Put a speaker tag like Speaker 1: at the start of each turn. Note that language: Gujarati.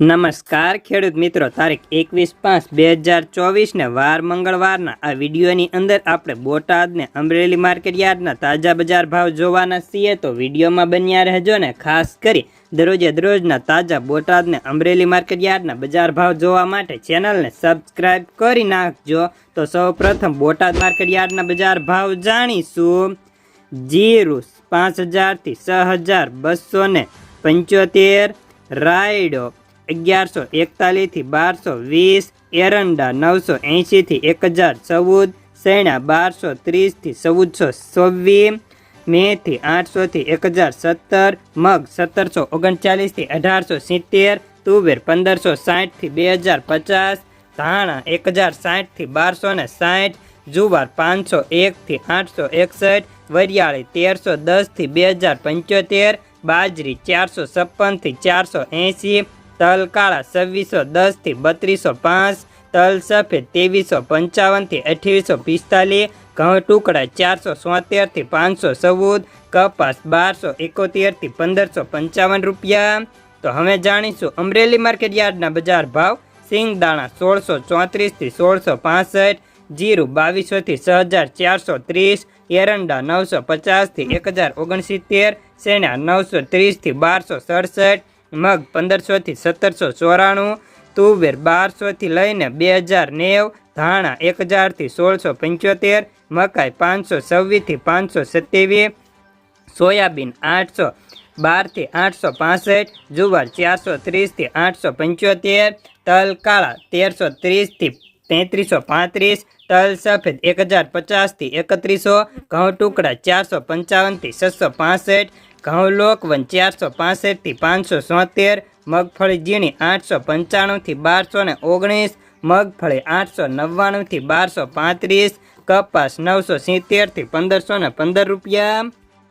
Speaker 1: નમસ્કાર, ખેડૂત મિત્રો. તારીખ એકવીસ પાંચ બે હજાર ચોવીસને વાર મંગળવારના આ વિડીયોની અંદર આપણે બોટાદને અમરેલી માર્કેટ યાર્ડના તાજા બજાર ભાવ જોવાના છીએ. તો વિડીયોમાં બન્યા રહેજો ને ખાસ કરી દરરોજે દરરોજના તાજા બોટાદને અમરેલી માર્કેટ યાર્ડના બજાર ભાવ જોવા માટે ચેનલને સબસ્ક્રાઈબ કરી નાખજો. તો સૌ પ્રથમ બોટાદ માર્કેટ યાર્ડના બજાર ભાવ જાણીશું. જીરું પાંચ હજારથી છ હજાર બસો પંચોતેર, રાયડો અગિયારસો એકતાલીસથી બારસો વીસ, એરંડા નવસો એંશીથી એક હજાર ચૌદ, સૈણા બારસો ત્રીસથી ચૌદસો છવ્વીસ, મેથી આઠસોથી એક હજાર સત્તર, મગ સત્તરસો ઓગણચાલીસથી અઢારસો સિત્તેર, તુવેર પંદરસો સાઠથી બે હજાર પચાસ, ધાણા એક હજાર સાઠથી બારસો ને સાઠ, જુવાર પાંચસો એકથી આઠસો એકસઠ, વરિયાળી તેરસો દસથી બે હજાર પંચોતેર, બાજરી ચારસો છપ્પનથી ચારસો એંશી તલ કાળા છવ્વીસો દસથી બત્રીસો પાંચ, તલ સફેદ ત્રેવીસો પંચાવનથી અઠ્યાવીસો પિસ્તાલીસ, ઘઉં ટુકડા ચારસો સોતેરથી પાંચસો ચૌદ, કપાસ બારસો એકોતેરથી પંદરસો પંચાવન રૂપિયા. તો હવે જાણીશું અમરેલી માર્કેટ યાર્ડના બજાર ભાવ. સિંગદાણા સોળસો ચોત્રીસથી સોળસો પાસઠ, જીરું બાવીસોથી છ હજાર ચારસો ત્રીસ, એરંડા નવસો પચાસથી એક હજાર ઓગણસિત્તેર, શેણા નવસો ત્રીસથી બારસો સડસઠ મગ પંદરસોથી સત્તરસો ચોરાણું, તુવેર બારસોથી લઈને બે હજાર નેવ, ધાણા એક હજારથી સોળસો પંચોતેર, મકાઈ પાંચસો છવ્વીસથી પાંચસો સત્યાવીસ, સોયાબીન આઠસો બારથી આઠસો પાસઠ, જુવાર ચારસો ત્રીસથી આઠસો પંચોતેર, તલ કાળા તેરસો ત્રીસથી તેત્રીસો પાંત્રીસ તલ સફેદ એક હજાર પચાસથી એકત્રીસો, ઘઉં ટુકડા ચારસો પંચાવનથી છસો પાસઠ, ઘઉં લોકવન ચારસો પાસઠથી પાંચસો સોતેર, મગફળી ઝીણી આઠસો પંચાણુંથી બારસો ને ઓગણીસ, મગફળી આઠસો નવ્વાણુંથી બારસો પાંત્રીસ, કપાસ નવસો સિત્તેરથી પંદરસો ને પંદર રૂપિયા.